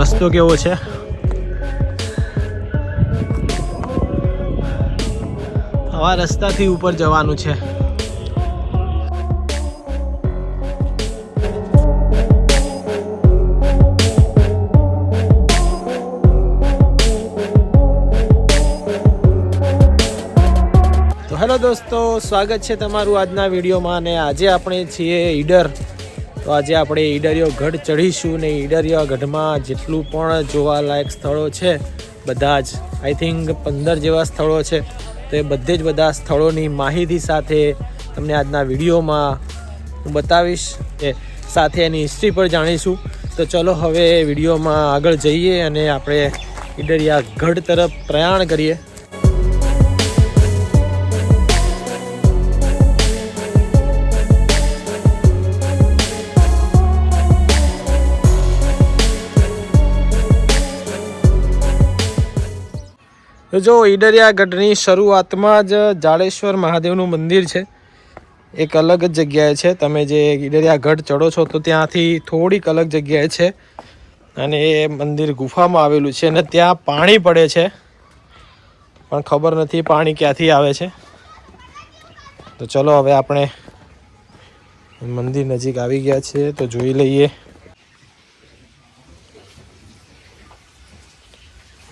રસ્તો કેવો છે? આવા રસ્તાથી ઉપર જવાનું છે. તો હેલો દોસ્તો, સ્વાગત છે તમારું આજના વિડીયોમાં અને આજે આપણે છીએ ઈડર. તો આજે આપણે ઈડરિયો ગઢ ચઢીશું ને ઈડરિયો ગઢમાં જેટલું પણ જોવાલાયક સ્થળો છે, બધા જ આઈ થિંક પંદર જેવા સ્થળો છે, તો એ બધે જ બધા સ્થળોની માહિતી સાથે તમને આજના વિડીયોમાં હું બતાવીશ એ સાથે એની હિસ્ટ્રી પર જાણીશું. તો ચલો હવે વિડીયોમાં આગળ જઈએ અને આપણે ઈડરિયા ગઢ તરફ પ્રયાણ કરીએ. જો ઈડરિયા ગઢની શરૂઆતમાં જ જાડેશ્વર મહાદેવનું મંદિર છે. એક અલગ જ જગ્યાએ છે. તમે જે ઈડરિયા ગઢ ચડો છો તો ત્યાંથી થોડીક અલગ જગ્યાએ છે. અને એ મંદિર ગુફામાં આવેલું છે અને ત્યાં પાણી પડે છે. પણ ખબર નથી પાણી ક્યાંથી આવે છે. તો ચલો હવે આપણે મંદિર નજીક આવી ગયા છે તો જોઈ લઈએ.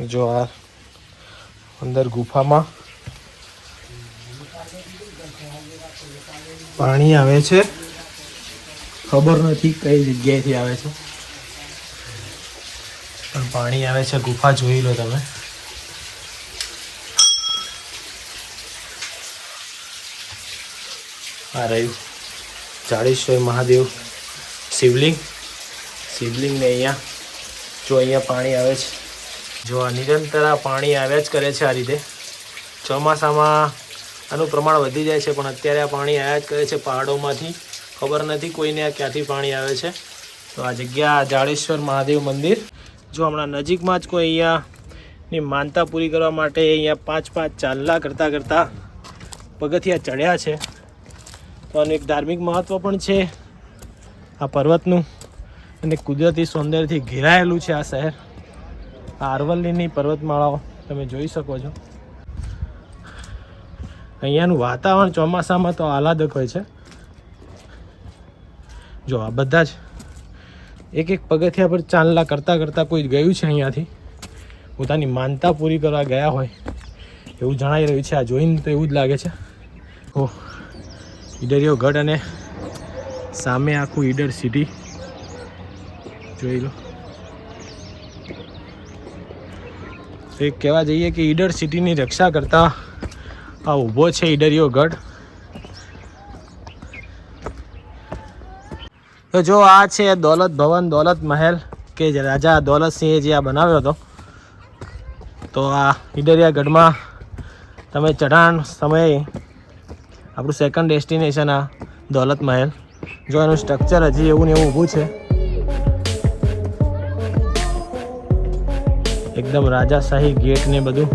જો આ અંદર ગુફામાં પાણી આવે છે. ખબર નથી કઈ જગ્યાએથી આવે છે. પણ પાણી આવે છે, ગુફા જોઈ લો તમે. આ રહ્યું. ચાળીસોય મહાદેવ શિવલિંગ. શિવલિંગને અહીંયા જો અહીંયા પાણી આવે છે. જો આ નિરંતર પાણી આવ્યા જ કરે છે આ રીતે. ચોમાસામાં આનું પ્રમાણ વધી જાય છે, પણ અત્યારે આ પાણી આવ્યા જ કરે છે પહાડોમાંથી. ખબર નથી કોઈને આ ક્યાંથી પાણી આવે છે. તો આ જગ્યા જાડેશ્વર મહાદેવ મંદિર. જો હમણાં નજીકમાં જ કોઈ અહીંયાની માનતા પૂરી કરવા માટે અહીંયા પાંચ પાંચ ચાલલા કરતાં કરતાં પગથિયા ચડ્યા છે. તો આનું એક ધાર્મિક મહત્ત્વ પણ છે આ પર્વતનું. અને કુદરતી સૌંદર્યથી ઘેરાયેલું છે આ શહેર. આ અરવલ્લીની પર્વતમાળાઓ તમે જોઈ શકો છો. અહીંયાનું વાતાવરણ ચોમાસામાં તો આહલાદક હોય છે. જો આ બધા જ એક એક પગથિયા પર ચાંદલા કરતાં કરતાં કોઈ ગયું છે અહીંયાથી? પોતાની માનતા પૂરી કરવા ગયા હોય. એવું જણાઈ રહ્યું છે આ જોઈને તો એવું જ લાગે છે. ઓહ ઈડરિયો ગઢ અને સામે આખું ઈડર સિટી. જોઈ લો. તો એક કહેવા જઈએ કે ઈડર સિટીની રક્ષા કરતા આ ઊભો છે ઈડરિયો ગઢ. તો જો આ છે દોલત ભવન, દોલત મહેલ કે જે રાજા દોલતસિંહે જે આ બનાવ્યો હતો. તો આ ઈડરિયા ગઢમાં તમે ચઢાણ સમયે આપણું સેકન્ડ ડેસ્ટિનેશન આ દોલત મહેલ. જો એનું સ્ટ્રક્ચર હજી એવું ને એવું ઊભું છે. એકદમ રાજાશાહી ગેટ ને બધું.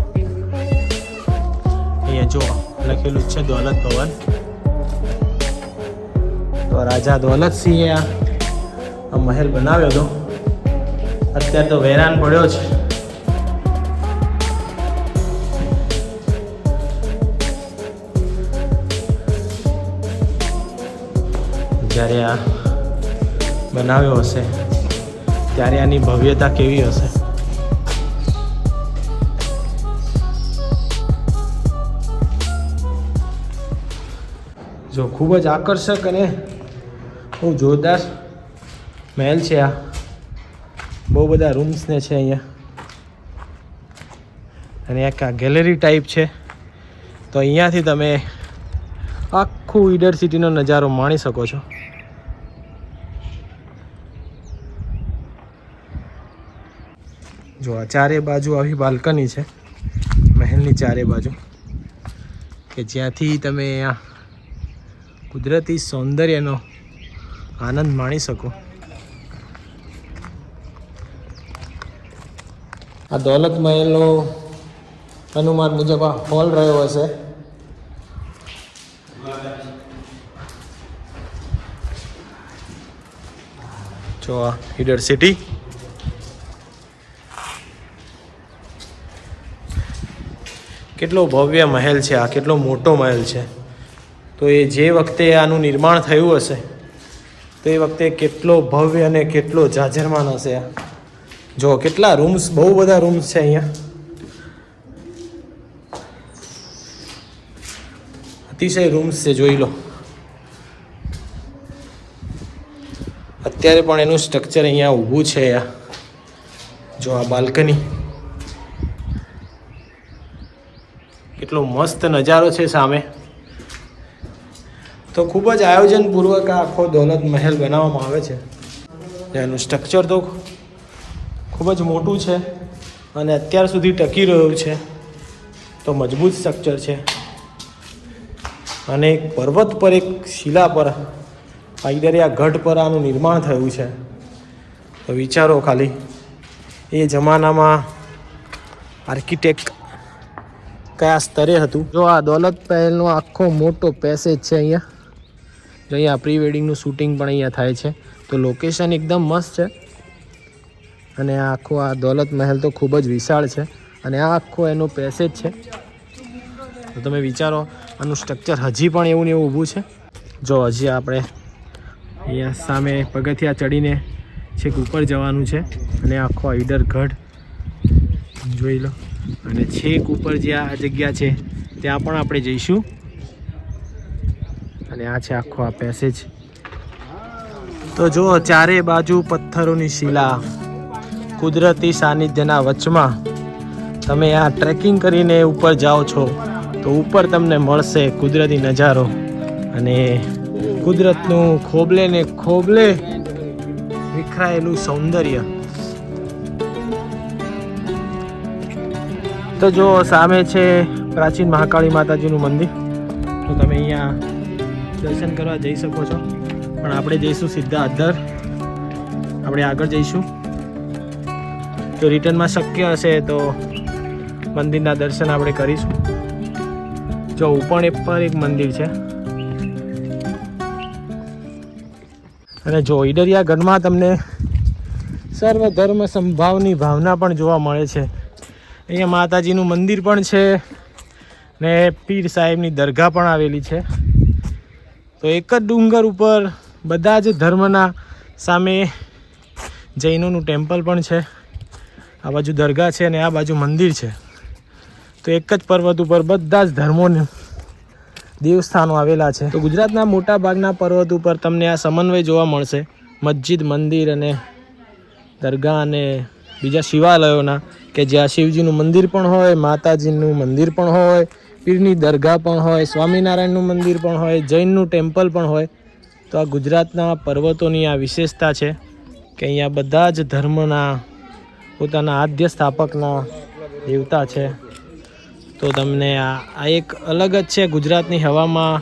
અહીંયા જો લખેલું છે દોલત ભવન. તો રાજા દોલતસિંહે આ મહેલ બનાવ્યો હતો. અત્યારે તો વેરાન પડ્યો છે. જ્યારે આ બનાવ્યો હશે, ત્યારે આની ભવ્યતા કેવી હશે? જો ખૂબ જ આકર્ષક અને બહુ જોરદાર મહેલ છે આ. બહુ બધા રૂમ્સને છે અહીંયા. અને એક ગેલેરી ટાઈપ છે. તો અહીંયાથી તમે આખું ઈડર સિટીનો નજારો માણી શકો છો. જો આ ચારે બાજુ આવી બાલ્કની છે. મહેલની ચારે બાજુ. કે જ્યાંથી તમે આ કુદરતી સૌંદર્યનો આનંદ માણી શકો. આ દોલત મહેલનો અનુમાન મુજબ આ હોલ રહ્યો હશે. જો આ હીડર સિટી. કેટલો ભવ્ય મહેલ છે આ, કેટલો મોટો મહેલ છે. તો એ જે વખતે આનું નિર્માણ થયું હશે, તો એ વખતે કેટલો ભવ્ય અને કેટલો જાજરમાન હશે આ. જો કેટલા રૂમ્સ બહુ બધા રૂમ્સ છે અહીંયા. અતિશય રૂમ્સ છે, જોઈ લો. અત્યારે પણ એનું સ્ટ્રક્ચર અહીંયા ઊભું છે આ. જો આ બાલ્કની કેટલો મસ્ત નજારો છે સામે. તો ખૂબ જ આયોજનપૂર્વક આખો દોલત મહેલ બનાવવામાં આવે છે. એનું સ્ટ્રક્ચર તો ખૂબ જ મોટું છે અને અત્યાર સુધી ટકી રહ્યું છે. તો મજબૂત સ્ટ્રક્ચર છે. અને એક પર્વત પર, એક શિલા પર, પાયદરિયા ગઢ પર આનું નિર્માણ થયું છે. તો વિચારો ખાલી, એ જમાનામાં આર્કિટેક્ટ કયા સ્તરે હતું? જો આ દોલત પહેલનો આખો મોટો પેસેજ છે અહીંયા. જો અહીંયા પ્રી વેડિંગનું શૂટિંગ પણ અહીંયા થાય છે. તો લોકેશન એકદમ મસ્ત છે. અને આ આખો આ દોલત મહેલ તો ખૂબ જ વિશાળ છે. અને આ આખો એનો પેસેજ છે. તો તમે વિચારો, આનું સ્ટ્રક્ચર હજી પણ એવું ને એવું ઊભું છે. જો હજી આપણે અહીંયા સામે પગથિયા ચડીને છેક ઉપર જવાનું છે. અને આખો આઈડર જોઈ લો. અને છેક ઉપર જે આ જગ્યા છે, ત્યાં પણ આપણે જઈશું. અને આ છે આખો આ પેસેજ તો જો ચારે બાજુ પથ્થરોની શિલા, કુદરતી સાનિધ્યના વચમાં તમે આ ટ્રેકિંગ કરીને ઉપર જાઓ છો, તો ઉપર તમને મળશે કુદરતી નજારો અને કુદરતનું ખોબલે ને ખોબલે વિખરાયેલું સૌંદર્ય. તો જો સામે છે પ્રાચીન મહાકાળી માતાજીનું મંદિર. તો તમે અહીંયા દર્શન કરવા જઈ શકો છો. પણ આપણે જઈશું સીધા અંદર. આપણે આગળ જઈશું. જો રિટર્નમાં શક્ય હશે તો મંદિરના દર્શન આપણે કરીશું. જો ઉપર એ પર એક મંદિર છે. અને જો ઈડરિયા ગઢમાં તમને સર્વ ધર્મ સંભાવની ભાવના પણ જોવા મળે છે. અહીંયા માતાજીનું મંદિર પણ છે ને પીર સાહેબની દરગાહ પણ આવેલી છે. તો એક જ ડુંગર ઉપર બધા જ ધર્મના સામે જૈનોનું ટેમ્પલ પણ છે. આ બાજુ દરગાહ છે અને આ બાજુ મંદિર છે. તો એક જ પર્વત ઉપર બધા જ ધર્મોનું દેવસ્થાનો આવેલા છે. તો ગુજરાતના મોટા ભાગના પર્વત ઉપર તમને આ સમન્વય જોવા મળશે. મસ્જિદ, મંદિર અને દરગાહ અને બીજા શિવાલયોના કે જ્યાં શિવજીનું મંદિર પણ હોય, માતાજીનું મંદિર પણ હોય પીરની દરગાહ પણ હોય, સ્વામિનારાયણનું મંદિર પણ હોય, જૈનનું ટેમ્પલ પણ હોય, તો આ ગુજરાતના પર્વતોની આ વિશેષતા છે કે અહીંયા બધા જ ધર્મના, પોતાના આદ્ય સ્થાપકના દેવતા છે. તો તમને આ આ એક અલગ જ છે ગુજરાતની હવામાં,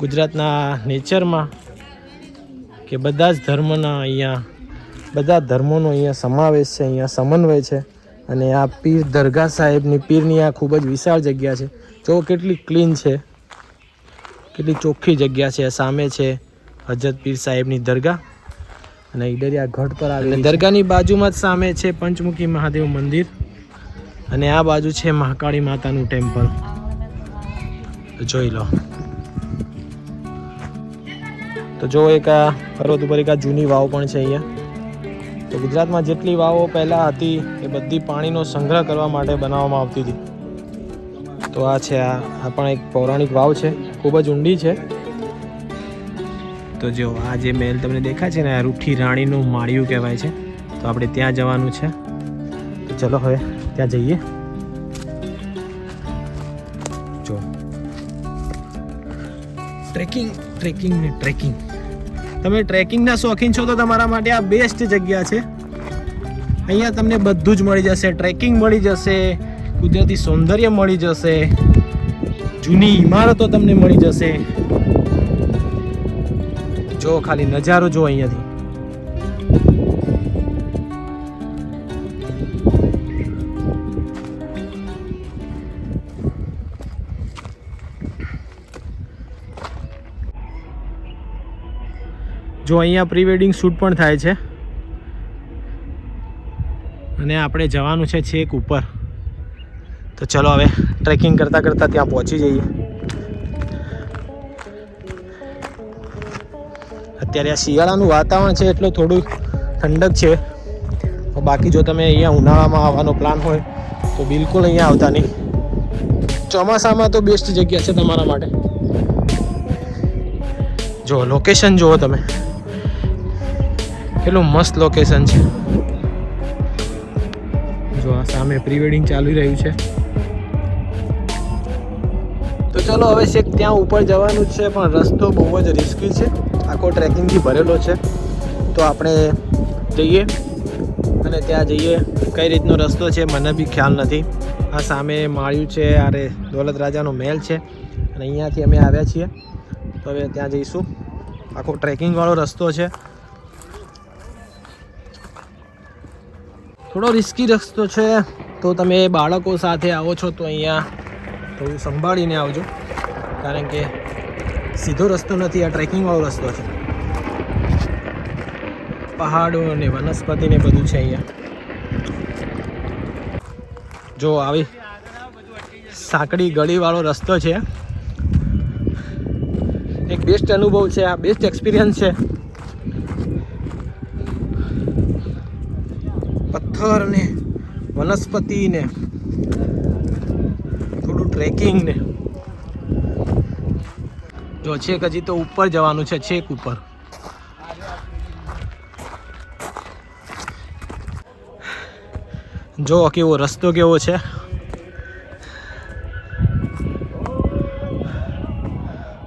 ગુજરાતના નેચરમાં કે બધા જ ધર્મના અહીંયા, બધા ધર્મોનો અહીંયા સમાવેશ છે, અહીંયા સમન્વય છે અને આ પીર દરગાહ સાહેબની પીરની આ ખૂબ જ વિશાળ જગ્યા છે. જો કેટલી ક્લીન છે. કેટલી ચોખ્ખી જગ્યા છે સામે છે હજરત પીર સાહેબની દરગાહ. અને ઈડરિયા ગઢ પર આવેલી દરગાહની બાજુમાં જ સામે છે પંચમુખી મહાદેવ મંદિર. અને આ બાજુ છે મહાકાળી માતાનું ટેમ્પલ. જોઈ લો. તો જો એક આ પર્વત ઉપર એક આ જૂની વાવ પણ છે અહીંયા. તો ગુજરાતમાં જેટલી વાવો પહેલાં હતી એ બધી પાણીનો સંગ્રહ કરવા માટે બનાવવામાં આવતી હતી. તો આ છે, આ આ પણ એક પૌરાણિક વાવ છે. ખૂબ જ ઊંડી છે. તો જો, આ જે મહેલ તમને દેખાય છે ને, આ રૂઠી રાણીનું માળિયું કહેવાય છે. તો આપણે ત્યાં જવાનું છે. તો ચલો હવે, ત્યાં જઈએ. જો. ટ્રેકિંગ ટ્રેકિંગ ને ટ્રેકિંગ. તમે ટ્રેકિંગના શોખીન છો તો તમારા માટે આ બેસ્ટ જગ્યા છે. અહીંયા તમને બધું જ મળી જશે, ટ્રેકિંગ મળી જશે કુદરતી સૌંદર્ય મળી જશે. જૂની ઇમારતો તમને મળી જશે. જો ખાલી નજારો જો અહીંયાથી. જો અહીંયા પ્રી વેડિંગ શૂટ પણ થાય છે. અને આપણે જવાનું છે છેક ઉપર. તો ચલો હવે ટ્રેકિંગ કરતાં કરતાં ત્યાં પહોંચી જઈએ. અત્યારે આ શિયાળાનું વાતાવરણ છે એટલું થોડું ઠંડક છે. બાકી જો તમે અહીંયા ઉનાળામાં આવવાનો પ્લાન હોય, તો બિલકુલ અહીંયા આવતા નહીં. ચોમાસામાં તો બેસ્ટ જગ્યા છે તમારા માટે. જો લોકેશન જુઓ તમે. કેટલું મસ્ત લોકેશન છે. જો, આ સામે પ્રી વેડિંગ ચાલી રહ્યું છે. તો ચલો હવે છેક ત્યાં ઉપર જવાનું છે, પણ રસ્તો બહુ જ રિસ્કી છે. આખો ટ્રેકિંગથી ભરેલો છે. તો આપણે જઈએ અને ત્યાં જઈએ. કઈ રીતનો રસ્તો છે મને બી ખ્યાલ નથી. આ સામે માળ્યું છે અરે દોલત રાજાનો મહેલ છે. અને અહીંયાથી અમે આવ્યા છીએ. તો હવે ત્યાં જઈશું. આખો ટ્રેકિંગવાળો રસ્તો છે. થોડો રિસ્કી રસ્તો છે. તો તમે બાળકો સાથે આવો છો તો અહીંયા થોડું સંભાળીને આવજો. કારણ કે સીધો રસ્તો નથી, આ ટ્રેકિંગવાળો રસ્તો છે. પહાડો અને વનસ્પતિ ને બધું છે અહીંયા. જો આવી સાંકડી ગળીવાળો રસ્તો છે. એક બેસ્ટ અનુભવ છે, આ બેસ્ટ એક્સપિરિયન્સ છે. પથ્થર ને વનસ્પતિ ને થોડું ટ્રેકિંગ ને જો છેક હજી તો ઉપર જવાનું છે, છેક ઉપર. જો કેવો રસ્તો કેવો છે.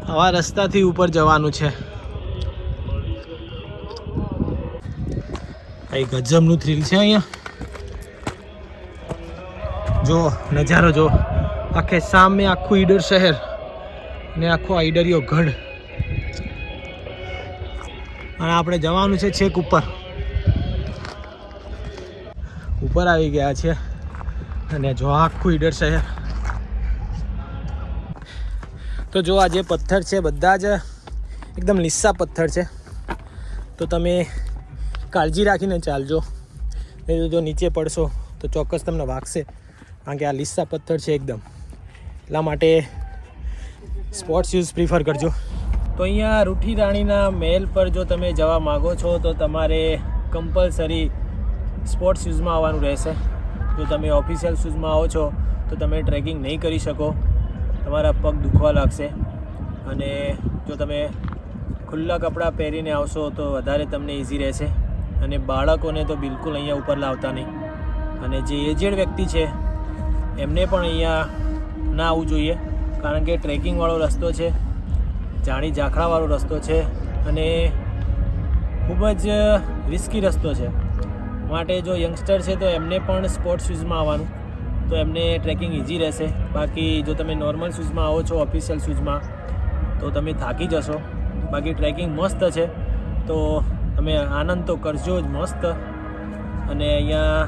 આવા રસ્તાથી ઉપર જવાનું છે. અહીં ગજબનું થ્રિલ છે અહીંયા. જો, નજારો જો. આખે સામે આખું ઈડર શહેર ને આખો ઈડરિયો ગઢ. અને આપણે જવાનું છે છેક ઉપર. ઉપર આવી ગયા છે. અને જો આખું ઈડર શહેર. તો જો આ જે પથ્થર છે બધા જ એકદમ લીસ્સા પથ્થર છે. તો તમે કાળજી રાખીને ચાલજો. નહીં તો જો નીચે પડશો તો ચોક્કસ તમને વાગશે. કારણ કે આ લીસ્સા પથ્થર છે એકદમ. એટલા માટે સ્પોર્ટ્સ શૂઝ પ્રિફર કરજો. તો અહીંયા રૂઠી રાણીના મહેલ પર જો તમે જવા માગો છો, તો તમારે કમ્પલસરી સ્પોર્ટ્સ શૂઝમાં આવવાનું રહેશે. જો તમે ઓફિશિયલ શૂઝમાં આવો છો, તો તમે ટ્રેકિંગ નહીં કરી શકો. તમારા પગ દુખવા લાગશે. અને જો તમે ખુલ્લા કપડાં પહેરીને આવશો, તો વધારે તમને ઇઝી રહેશે. અને બાળકોને તો બિલકુલ અહીંયા ઉપર લાવતા નહીં. અને જે એજેડ વ્યક્તિ છે, એમને પણ અહીંયા ના આવવું જોઈએ, કારણ કે ટ્રેકિંગવાળો રસ્તો છે, જાણી ઝાંખરાવાળો રસ્તો છે અને ખૂબ જ રિસ્કી રસ્તો છે. માટે જો યંગસ્ટર છે તો એમને પણ સ્પોર્ટ્સ શૂઝમાં આવવાનું, તો એમને ટ્રેકિંગ ઇઝી રહેશે. બાકી જો તમે નોર્મલ શૂઝમાં આવો છો ઓફિશિયલ શૂઝમાં તો તમે થાકી જશો. બાકી ટ્રેકિંગ મસ્ત છે, તો તમે આનંદ તો કરજો જ મસ્ત. અને અહીંયા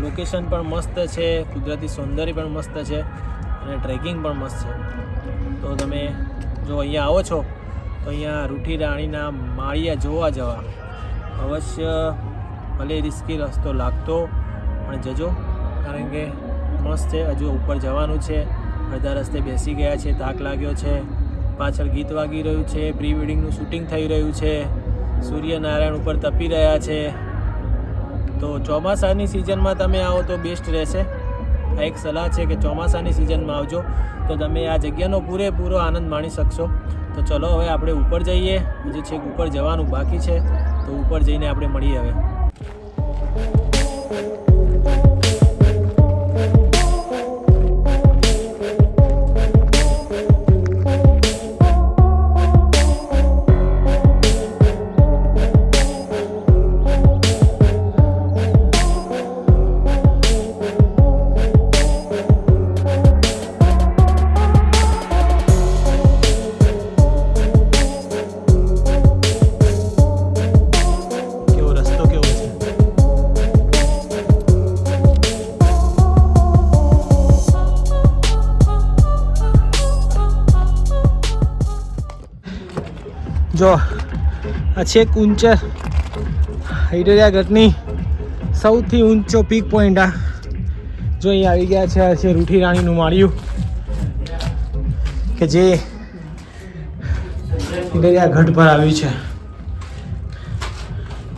લોકેશન પણ મસ્ત છે, કુદરતી સૌંદર્ય પણ મસ્ત છે. અને ટ્રેકિંગ પણ મસ્ત છે. તો તમે જો અહીંયા આવો છો, તો અહીંયા રૂઠી રાણીના માળિયા જોવા જવા. અવશ્ય ભલે રિસ્કી રસ્તો લાગતો, પણ જજો. કારણ કે મસ્ત છે, હજુ ઉપર જવાનું છે. અડધા રસ્તે બેસી ગયા છે તાક લાગ્યો છે. પાછળ ગીત વાગી રહ્યું છે પ્રી વેડિંગનું શૂટિંગ થઈ રહ્યું છે. સૂર્યનારાયણ ઉપર તપી રહ્યા છે. તો ચોમાસાની સિઝનમાં તમે આવો તો બેસ્ટ રહેશે. આ એક સલાહ છે કે ચોમાસાની સિઝનમાં આવજો. તો તમે આ જગ્યાનો પૂરેપૂરો આનંદ માણી શકશો. તો ચલો હવે આપણે ઉપર જઈએ. હજી છેક ઉપર જવાનું બાકી છે. તો ઉપર જઈને આપણે મળીએ હવે. જો, આ છેક ઊંચે હિડરિયા સૌથી ઊંચો પીક પોઈન્ટ આ. જો અહીંયા આવી ગયા છે, આ છે રૂઠી રાણીનું માળિયું, કે જે ઘટ પર આવ્યું છે.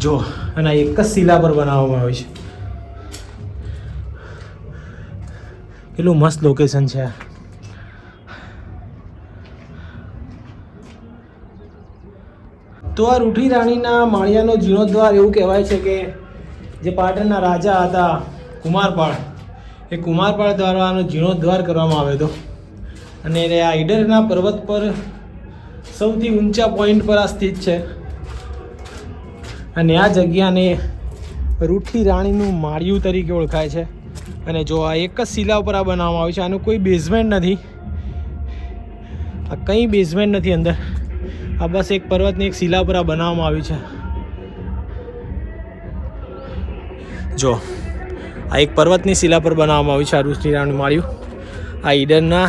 જો, અને એક જ શિલા પર બનાવવામાં આવ્યું છે. કેટલું મસ્ત લોકેશન છે આ. તો આ રૂઠી રાણીના માળિયાનો જીર્ણોદ્વાર એવું કહેવાય છે કે જે પાટણના રાજા હતા કુમારપાળ. એ કુમારપાળ દ્વારા આનો જીર્ણોદ્વાર કરવામાં આવ્યો હતો. અને આ ઈડરના પર્વત પર સૌથી ઊંચા પોઈન્ટ પર આ સ્થિત છે. અને આ જગ્યાને રૂઠી રાણીનું માળિયું તરીકે ઓળખાય છે. અને જો આ એક જ શિલા ઉપર આ બનાવવામાં આવ્યું છે, આનું કોઈ બેઝમેન્ટ નથી. આ કંઈ બેઝમેન્ટ નથી અંદર. આ બસ એક પર્વતની એક શિલા પર બનાવવામાં આવી છે. જો, આ એક પર્વતની શિલા પર બનાવવામાં આવ્યું છે આ રૂઠી માળ્યું. આ ઈડરના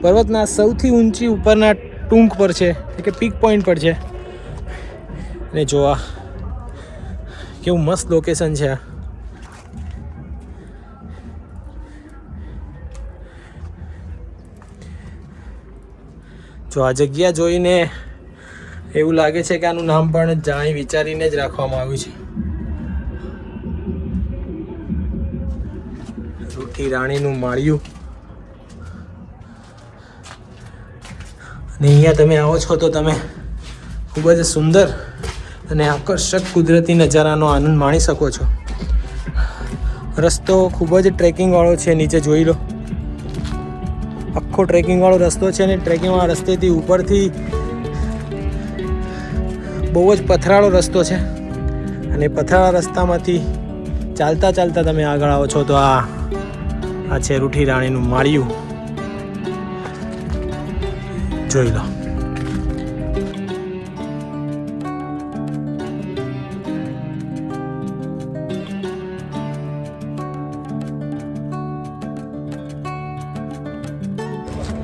પર્વતના સૌથી ઊંચી ઉપરના ટૂંક પર છે, એટલે કે પીક પોઈન્ટ પર છે. અને જો આ કેવું મસ્ત લોકેશન છે આ. જો આ જગ્યા જોઈને એવું લાગે છે કે આનું નામ પણ જાણી વિચારીને જ રાખવામાં આવ્યું છે. રૂઠી રાણીનું માળિયું. અને અહીંયા તમે આવો છો તો તમે ખૂબ જ સુંદર અને આકર્ષક કુદરતી નજારાનો આનંદ માણી શકો છો. રસ્તો ખૂબ જ ટ્રેકિંગવાળો છે, નીચે જોઈ લો. આખો ટ્રેકિંગવાળો રસ્તો છે અને ટ્રેકિંગવાળા રસ્તેથી ઉપરથી બહુ જ પથરાળો રસ્તો છે. અને પથરાળા રસ્તામાંથી ચાલતા ચાલતા તમે આગળ આવો છો તો આ આ છે રૂઠી રાણીનું માળિયું. જોઈ લો.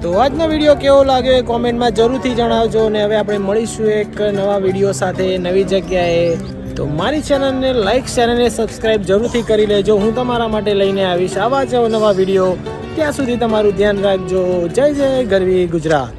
તો આજનો વીડિયો કેવો લાગ્યો એ કોમેન્ટમાં જરૂરથી જણાવજો અને હવે આપણે મળીશું એક નવા વીડિયો સાથે નવી જગ્યાએ. તો મારી ચેનલને લાઈક ચેનલને સબસ્ક્રાઈબ જરૂરથી કરી લેજો. હું તમારા માટે લઈને આવીશ આવા જ નવા વીડિયો. ત્યાં સુધી તમારું ધ્યાન રાખજો. જય જય, ગરવી ગુજરાત.